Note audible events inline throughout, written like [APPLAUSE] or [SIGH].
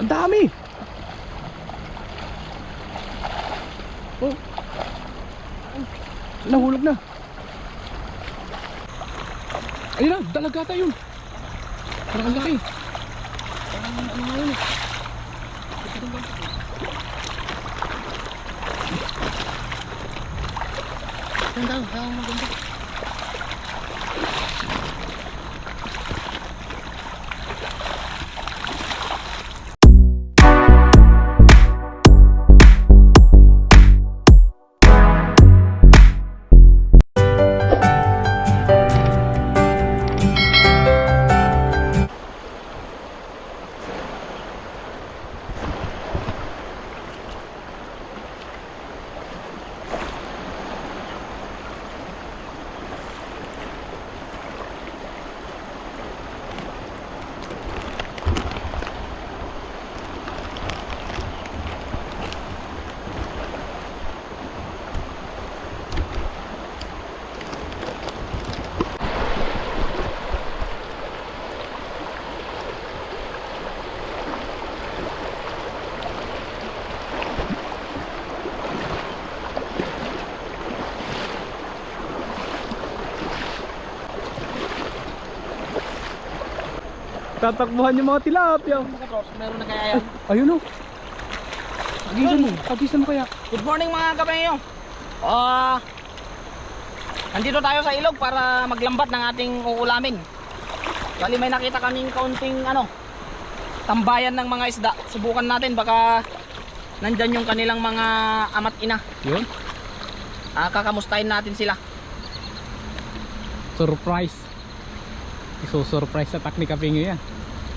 Ang dami. Oh. Nahulog na. Ayun na, dalaga tayo yun. Parang ang laki. Parang ano nga yun eh. Ganda, ganda, maganda. Tatakbuhan yung mga tilapia. Meron na kaya yan. Ayun oh. Agisan mo. Agisan mo kaya. Good morning mga kapenyo. Ah, nandito tayo sa ilog para maglambat ng ating uulamin. Bali may nakita kaming kaunting ano, tambayan ng mga isda. Subukan natin baka nandyan yung kanilang mga amat ina. Yun. Ah, kakamustahin natin sila. Surprise. Iso-surprise sa ni Kapingyo yan.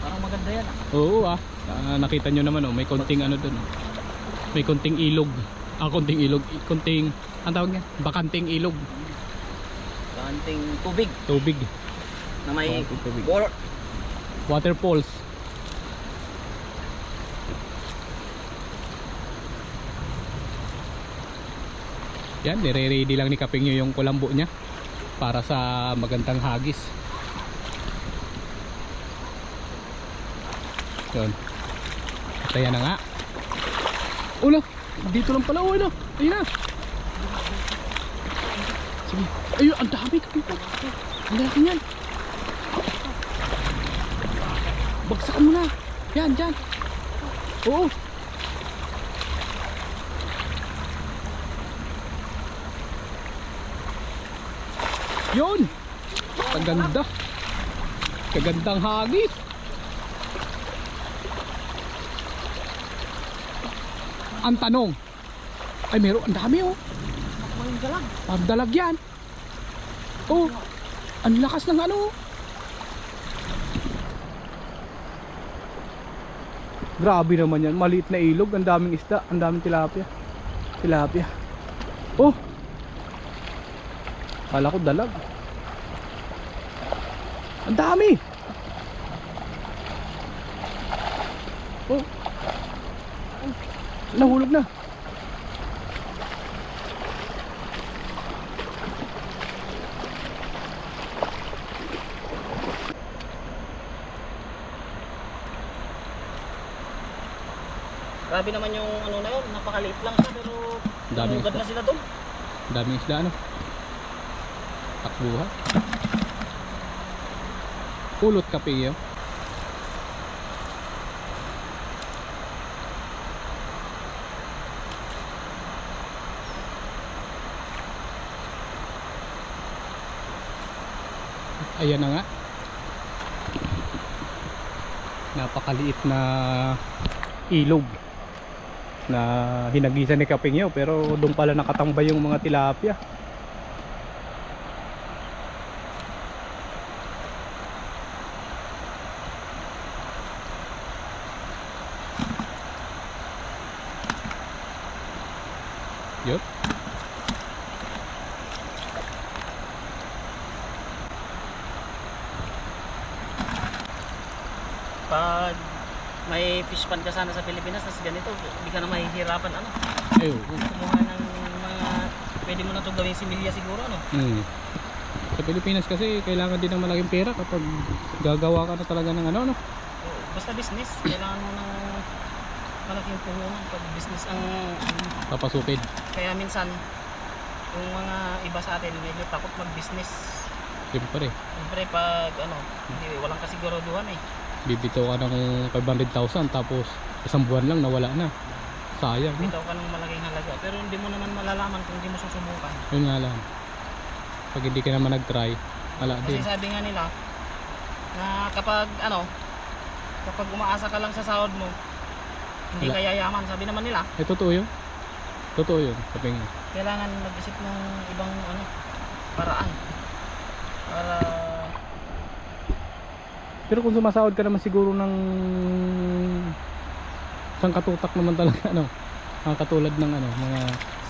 Parang maganda yan ah. Oo ah. Ah, nakita nyo naman oh, may konting ano dun. Oh. May konting ilog. Ah, konting ilog. Konting, ang tawag niya? Bakanting ilog. Kaunting tubig Tubig. na may Kaunting tubig. water. Waterfalls. Yan, nire-ready lang ni Kapingyo yung kulambo niya para sa magandang hagis. Yun. At ayan na nga. Ulo, dito lang pala. Ulo, ayun na. Sige. Ayun, ang dami Kapingyo. Ang laki niyan. Bagsakan mo na. Yan, dyan. Oo. Yun. Kaganda. Kagandang hagis. Ang tanong. Ay, meron. Ang dami oh. May galag. Pagdalag yan. Oh. Ang lakas ng ano. oh. Grabe naman yan. Maliit na ilog. Ang daming isda. Ang daming tilapia. Tilapia. Oh. Kala ko dalag. Ang dami. Oh. Nahulog na. Grabe naman yung ano na yun, napakaliit lang siya pero Daming isda. na sila doon. Daming isda ano. Takbuhan. Pulot kape yun. Ayan na nga. Napakaliit na ilog na hinagisan ni Kapingyo pero doon pala nakatambay yung mga tilapia Yup. Pag pond ka sana sa Pilipinas, tas ganito, hindi ka na mahihirapan ano, Ay, oo. kumuha ng mga, pwede mo na ito gawing similya siguro ano. Hmm. Sa Pilipinas kasi kailangan din ng malaking pera kapag gagawa ka na talaga ng ano no. Oo, Basta business, kailangan mo ng malaking puhunan pag business ang Papasupid. kaya minsan yung mga iba sa atin medyo takot mag-business. Siyempre. Siyempre pag ano, hindi walang kasiguraduhan eh. Bibito ka ng 500,000 tapos isang buwan lang nawala na. Sayang. No? Bitaw ka ng malaking halaga pero hindi mo naman malalaman kung hindi mo susubukan. Yun nga lang. Pag hindi ka naman nag-try, wala Kasi din. sabi nga nila na kapag ano, kapag umaasa ka lang sa sahod mo, hindi Wala. ka yayaman. Sabi naman nila, Eh, totoo yun. Totoo yun. Sabi nga. kailangan mag-isip ng ibang ano, paraan. Para Pero kung sumasahod ka naman siguro ng isang katutak naman talaga [LAUGHS] ano, mga katulad ng ano, mga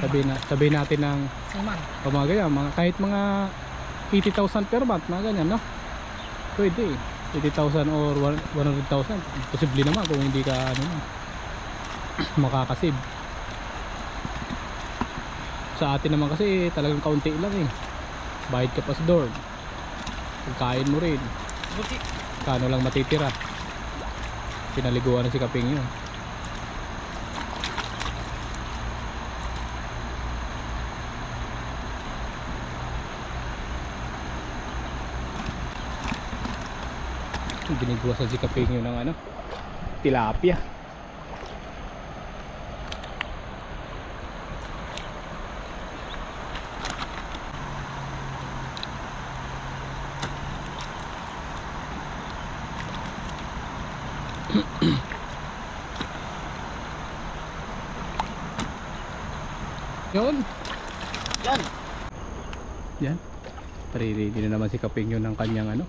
sabi na sabi natin ng siman. o mga ganyan, mga kahit mga 80,000 per month, mga ganyan, no? Pwede. 80,000 or 100,000. Posible naman kung hindi ka ano [CLEARS THROAT] makakasib. Sa atin naman kasi talagang kaunti lang eh. Bayad ka pa sa dorm. Pagkain mo rin. Buti, Kano lang matitira. Pinaliguan na si Kaping yun. Binigwasan si Kaping yun ng ano, tilapia. Yun. yan. Yan. Ready na naman si Kaping yun ng kanyang ano.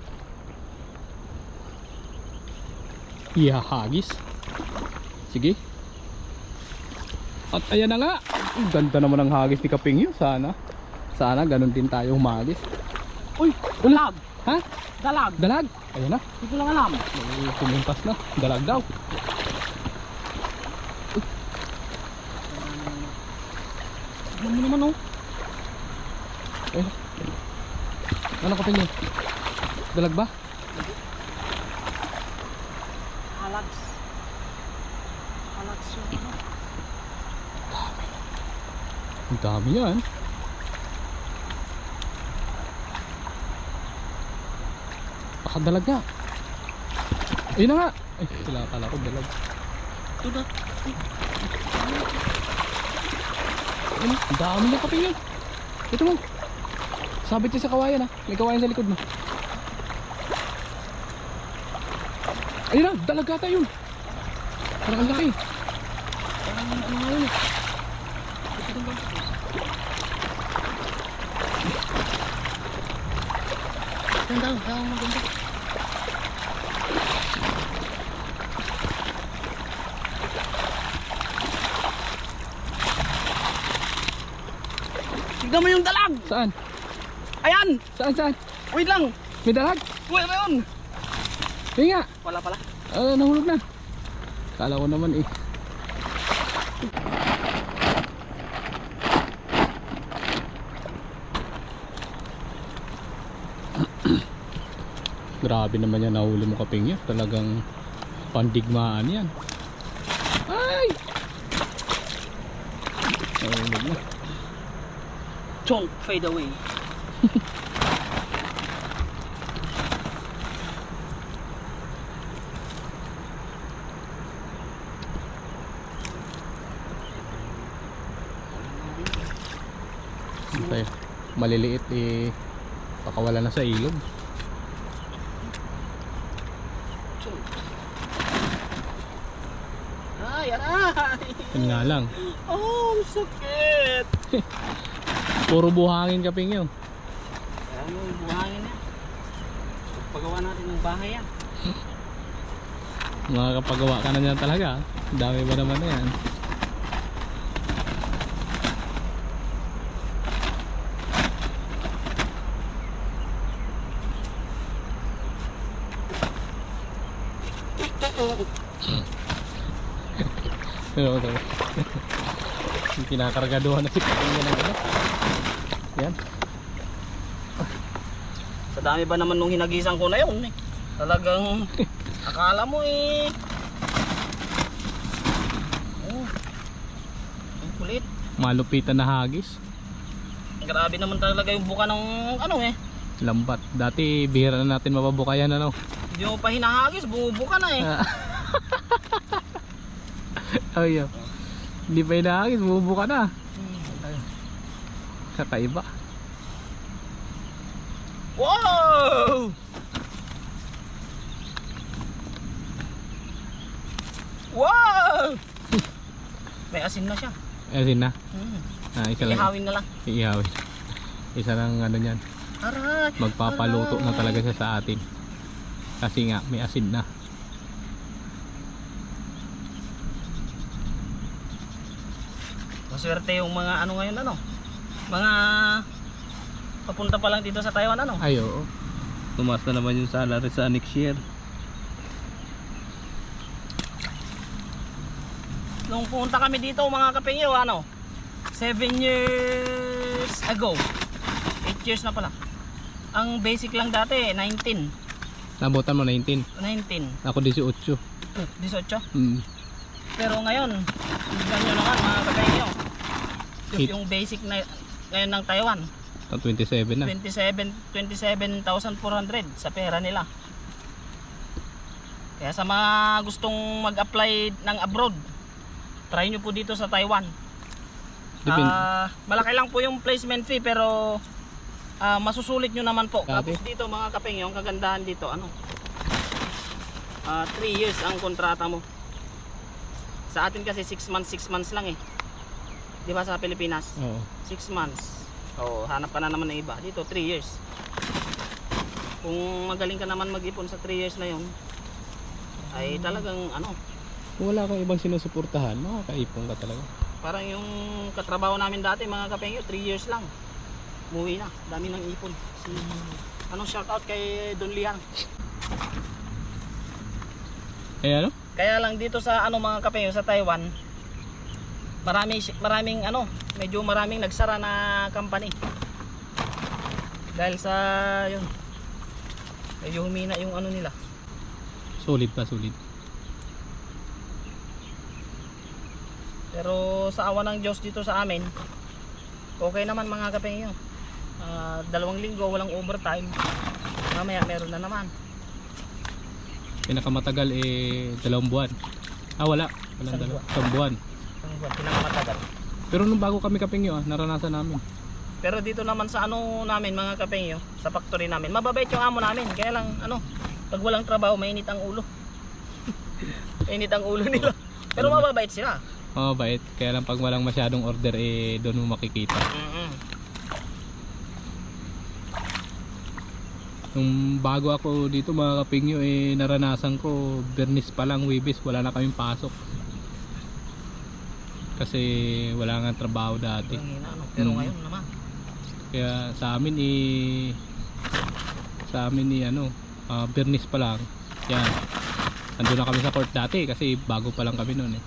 Ihahagis. Sige. At ayan na nga. Ang ganda naman ng hagis ni Kaping yun. Sana. Sana ganun din tayo humagis. Uy, dalag. Ha? Dalag. Dalag. Ayan na. Hindi ko lang alam. Kumimpas na. Dalag daw. Tignan mo naman oh. Ayun. Ano Kaping yun? Dalag ba? Halags. Halags yung ano. Ang dami yan. Baka dalag nga. Ayun na nga. Ay, sila akala ko dalag. Ito na. Ayun, ang dami niya kape yun. Ito mo. Sabit siya sa kawayan ha. May kawayan sa likod mo. Ayun na, dalag ata yun. Parang ang laki. Parang ano nga yun eh. Ganda, ang maganda. Tignan mo yung dalag! Saan? Ayan! Saan, saan? Wait lang! May dalag? Wait na yun! Nga. Wala pala. Ah, nahulog na. Kala ko naman eh. [CLEARS THROAT] Grabe naman yan nahuli mo kaping yan. Talagang pandigmaan yan. Ay! Nahulog na. Chong, fade away. Hintay. Maliliit eh. Pakawala na sa ilog. Ay, aray! Yun nga lang. Oh, sakit! [LAUGHS] Puro buhangin kaping yun. Kaya mo, buhangin yan. Pagpagawa natin ng bahay yan. Makakapagawa ka na niyan talaga. Dami ba naman na yan? [LAUGHS] Pero. Yung [LAUGHS] Kinakargaduhan na si Kaping yan ng ano. Yan. Sa dami ba naman nung hinagisan ko na yun eh. Talagang [LAUGHS] akala mo eh. Malupitan na hagis. Grabe naman talaga yung buka ng ano eh. Lambat. Dati bihira na natin mapabuka yan ano. Hindi mo pa hinahagis, bumubuka na eh. Ah. [LAUGHS] Oh. Hindi pa inahagis, bubuka na. Kakaiba. Wow! Wow! May asin na siya. Asin na. Hmm. Ah, isa lang. Ihawin na lang. Iihawin. Isa lang ano niyan. Aray! Magpapaluto na talaga siya sa atin. Kasi nga, may asin na. Maswerte yung mga ano ngayon ano. Mga papunta pa lang dito sa Taiwan ano. Ay, oo. Tumas na naman yung salary sa next year. Nung pumunta kami dito mga kapengyo ano. 7 years ago. 8 years na pala. Ang basic lang dati 19. Nabutan mo 19. 19. Ako 18. 18. Mm. Pero ngayon, tignan nyo naman mga kapengyo. Yung basic na ngayon ng Taiwan. Ito 27 na. 27 27,400 sa pera nila. Kaya sa mga gustong mag-apply ng abroad, try nyo po dito sa Taiwan. Ah, malaki lang po yung placement fee pero ah, masusulit nyo naman po. Tapos dito mga kapeng, yung kagandahan dito, ano? 3 years ang kontrata mo. Sa atin kasi 6 months, 6 months lang eh. 'Di ba sa Pilipinas? Oo. 6 months. Oh, hanap ka na naman ng iba. Dito 3 years. Kung magaling ka naman mag-ipon sa 3 years na 'yon, ay talagang ano, Kung wala kang ibang sinusuportahan, makakaipon ka talaga. parang yung katrabaho namin dati mga kapengyo, 3 years lang. Umuwi na, dami ng ipon. Si anong shoutout kay Don Liang. Eh ano? Kaya lang dito sa ano mga kapengyo sa Taiwan, marami maraming ano, medyo maraming nagsara na company. Dahil sa yun. Medyo humina yung ano nila. Solid pa, solid. Pero sa awa ng Diyos dito sa amin, okay naman mga kapengyo. Ah, dalawang linggo walang overtime. Mamaya meron na naman. Pinakamatagal eh dalawang buwan. Ah wala. Walang Isang dalawa. Isang buwan. Buwan, pinakamatagal. Pero nung bago kami kapingyo ah, naranasan namin. Pero dito naman sa ano namin mga kapengyo, sa factory namin, mababait yung amo namin. Kaya lang ano, pag walang trabaho, mainit ang ulo. [LAUGHS] mainit ang ulo nila. Pero mababait sila. Oo, bait. Kaya lang pag walang masyadong order eh doon mo makikita. Mm-mm. Nung bago ako dito mga kapingyo eh naranasan ko bernis pa lang wibis wala na kaming pasok. Kasi wala nga trabaho dati. Pero Mm. ngayon naman, Kaya sa amin eh sa amin ni ano, ah, bernis pa lang. Yan. Andun na kami sa court dati kasi bago pa lang kami noon eh.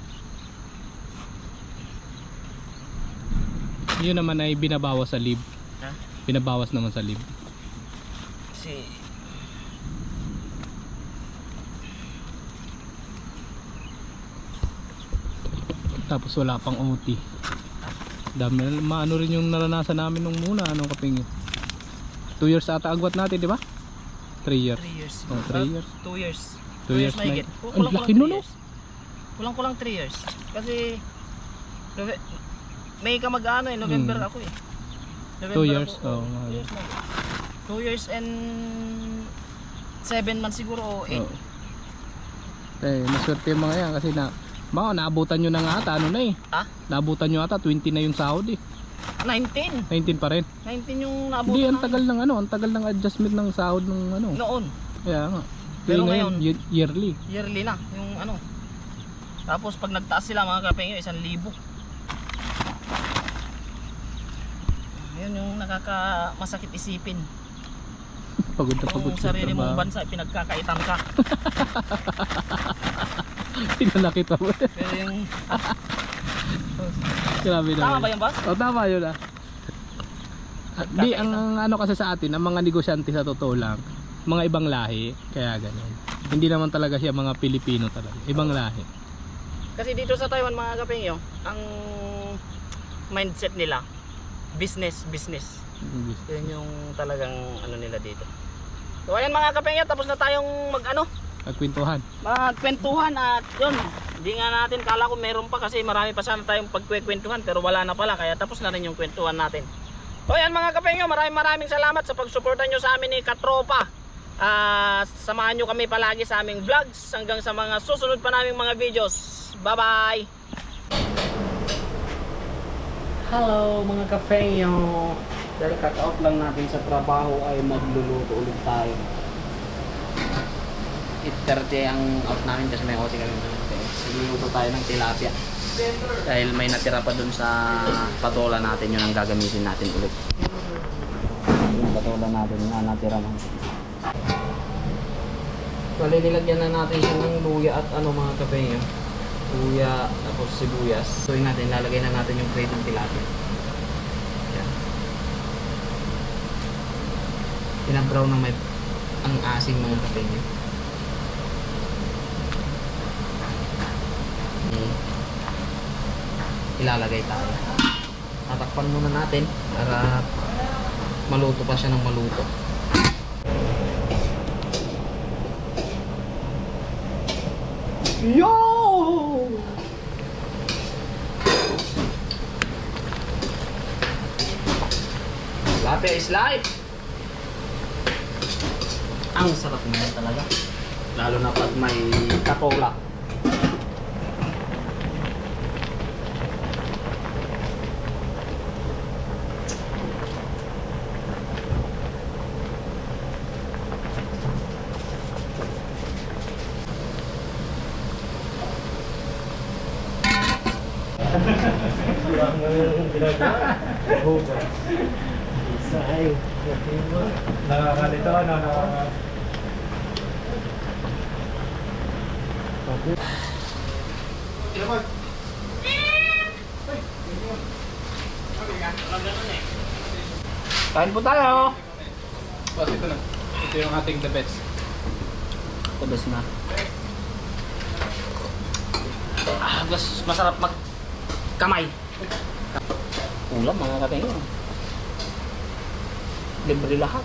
Yun naman ay binabawas sa leave. ha? Binabawas naman sa leave. Si Tapos wala pang OT. Dami na maano rin yung naranasan namin nung muna ano kaping 2 years ata agwat natin, di ba? 3 years. 3 years. Oh, three years. 2 years. 2 years na. mahigit. Ang Kulang-kulang laki nun, no? years. Kulang-kulang 3 years. Kasi May ka mag-ano eh, November Hmm. ako eh. Two years? Ako, oh, 2 years na. 2 years and 7 months siguro o 8. Oo. Eh, maswerte yung mga yan kasi na Baka naabutan nyo na nga ata, ano na eh. Ha? Naabutan nyo ata, 20 na yung sahod eh. 19. 19 pa rin. 19 yung naabot Hindi, ang tagal ng ano, ang tagal ng adjustment ng sahod ng ano. Noon, Kaya nga. Pero Pero ngayon- ngayon, ye- yearly. yearly na yung ano. Tapos pag nagtaas sila mga kapengyo, isang libo. Yun yung nakaka masakit isipin. Pagod na pagod Kung sa sarili mong bansa, pinagkakaitan ka. [LAUGHS] Pinalaki mo. Pero yung, Grabe naman. tama ba yan boss? O tama yun ah. Di, ang ano kasi sa atin, ang mga negosyante sa totoo lang, mga ibang lahi, kaya ganyan. Hindi naman talaga siya mga Pilipino talaga. Ibang lahi. Kasi dito sa Taiwan mga kapengyo, ang mindset nila business business yun yung talagang ano nila dito so ayan mga kapengya tapos na tayong mag ano Nagkwentuhan. magkwentuhan at yun hindi nga natin kala ko meron pa kasi marami pa sana tayong pagkwekwentuhan pero wala na pala kaya tapos na rin yung kwentuhan natin. So ayan mga kapengyo maraming maraming salamat sa pagsuporta nyo sa amin ni Katropa. Ah, samahan nyo kami palagi sa aming vlogs hanggang sa mga susunod pa naming mga videos. Bye bye Hello mga kapengyo dahil cut-out lang natin sa trabaho ay magluluto ulit tayo 8.30 ang out namin kasi may OT kami Nagluluto tayo ng tilapia. Dahil may natira pa dun sa patola natin yun ang gagamitin natin ulit. Yung patola natin na natira mo. Bali nilagyan na natin siya ng luya at ano mga kape yun. Luya tapos sibuyas. So yun natin, lalagay na natin yung crate ng tilapia. Yan. Pinabraw na may ang asim mga kape niya. Ilalagay tayo. Tatakpan muna natin para maluto pa siya ng maluto. Yo! Lape is life! Ang sarap na talaga. Lalo na pag may katola. Nakakalito, ano, nakaka... Kain po tayo! Boss, ito na. Ito yung ating the best. Tabas na. Ah, mas masarap mag kamay. Ulam mga katingin. Libre lahat.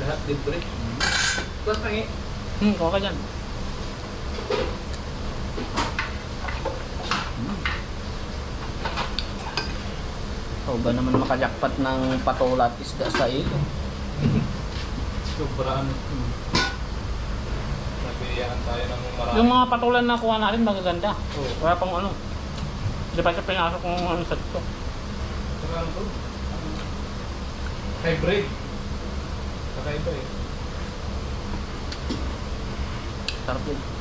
Lahat libre. Boss, tangi. Hmm, ka dyan. Ikaw ba naman makajakpat ng patola at isda sa iyo? [LAUGHS] Sobra ano. Nabiyaan tayo ng marami. Yung mga patola na kuha natin magaganda. Oo. Wala pang ano. Hindi pa siya pinasok kung ano sa ito. Saka ano to? Hybrid. Kakaiba eh. Sarap yun.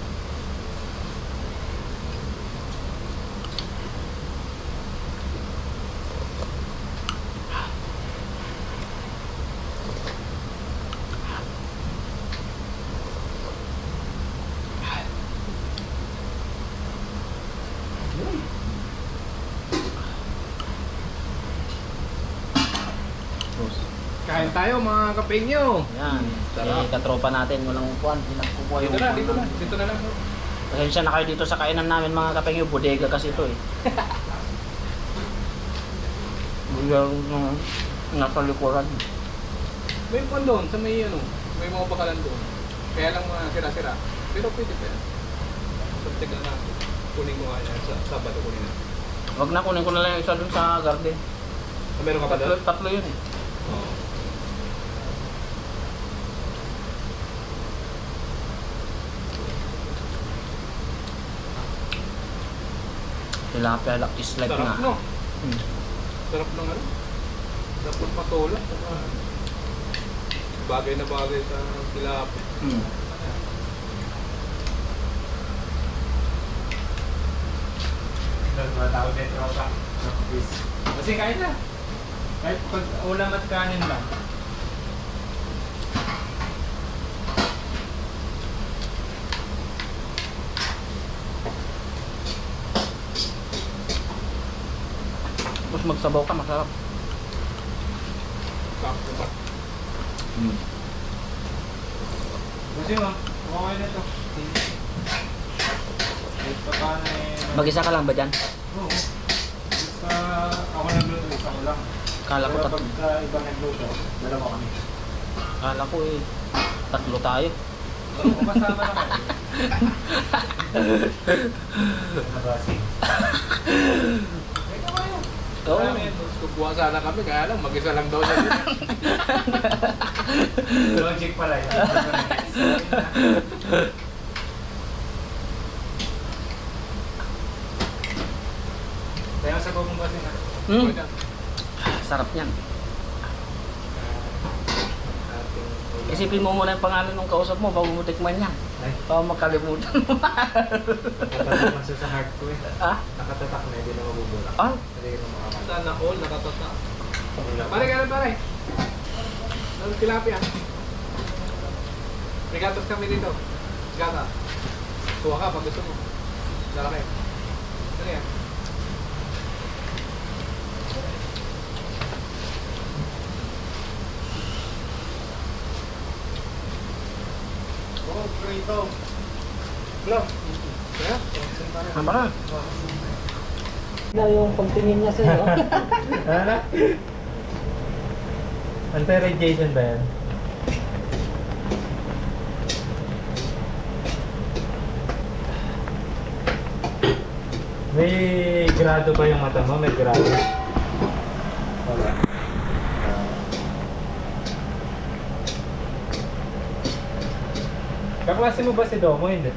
Kain tayo mga kapengyo. Yan. Sarap. Si katropa natin, walang upuan. Pinagkukuha yung Dito na, upuan dito na. namin. Dito na lang. Pasensya na kayo dito sa kainan namin mga kapengyo. Bodega kasi ito eh. [LAUGHS] Bodega ng nasa likuran. May pan doon sa may ano, may mga bakalan doon. Kaya lang mga sira-sira. Pero pwede pa yan. So, tignan natin. Kunin mo nga yan sa Sabado kunin na. Wag na kunin ko na lang yung isa dun sa garden. Ah, meron ka Tatlo, doon? tatlo yun eh. Oo. Tilapia is like Sarap nga. no? Hmm. Sarap ng ano? Sarap ng patola. Bagay na bagay sa tilapia. Hmm. Tao din, tropa. Kasi kahit na. Kahit pag ulam at kanin lang. Tapos magsabaw ka, masarap. Hmm. Kasi okay na to. Kahit pa paano eh. Mag-isa ka lang ba dyan? Oo. Kala ko Pero tatlo. pagka ibang nagluto, dalawa kami. Kala ko eh. Tatlo tayo. Oo, kasama. Ikaw kayo. [LAUGHS] [LAUGHS] Oo. Yan. Kukuha sana kami, kaya lang, mag-isa lang daw niya. [LAUGHS] Logic pala yun. Kaya sa bubong kasi na. Hmm. Sarap yan. ating Isipin mo muna yung pangalan ng kausap mo bago mo tikman yan. Ay, Baka makalimutan mo. nakatatak na siya sa heart ko eh. ah? Nakatatak na, hindi na mabubulak. Ah? Hindi ka na makakanta. Sana all nakatata. Wala pa. Pare, ganun pare. Ang tilapia. May gatas kami dito. Gata. Kuha ka pag gusto mo. Lalaki. Ano yan? Prito. Hello. Yeah? Tama na. Na yung pagtingin niya sa'yo. [LAUGHS] Ano? Anti-radiation ba yan? May grado ba yung mata mo? May grado? Kaklase mo ba si Domo? Hindi.